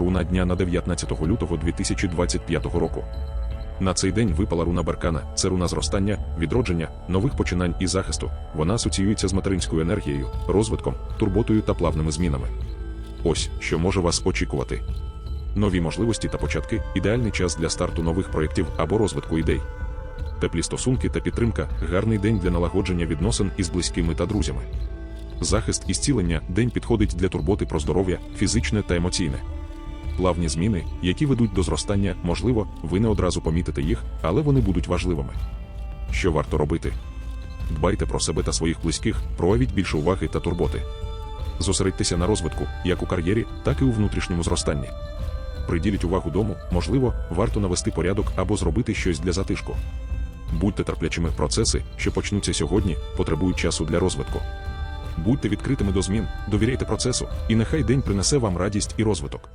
Руна дня на 19 лютого 2025 року. На цей день випала руна Баркана, це руна зростання, відродження, нових починань і захисту. Вона асоціюється з материнською енергією, розвитком, турботою та плавними змінами. Ось що може вас очікувати. Нові можливості та початки ідеальний час для старту нових проєктів або розвитку ідей. Теплі стосунки та підтримка гарний день для налагодження відносин із близькими та друзями. Захист і зцілення день підходить для турботи про здоров'я, фізичне та емоційне. Плавні зміни, які ведуть до зростання, можливо, ви не одразу помітите їх, але вони будуть важливими. Що варто робити? Дбайте про себе та своїх близьких, проявіть більше уваги та турботи. Зосередьтеся на розвитку, як у кар'єрі, так і у внутрішньому зростанні. Приділіть увагу дому, можливо, варто навести порядок або зробити щось для затишку. Будьте терплячими процеси, що почнуться сьогодні, потребують часу для розвитку. Будьте відкритими до змін, довіряйте процесу, і нехай день принесе вам радість і розвиток.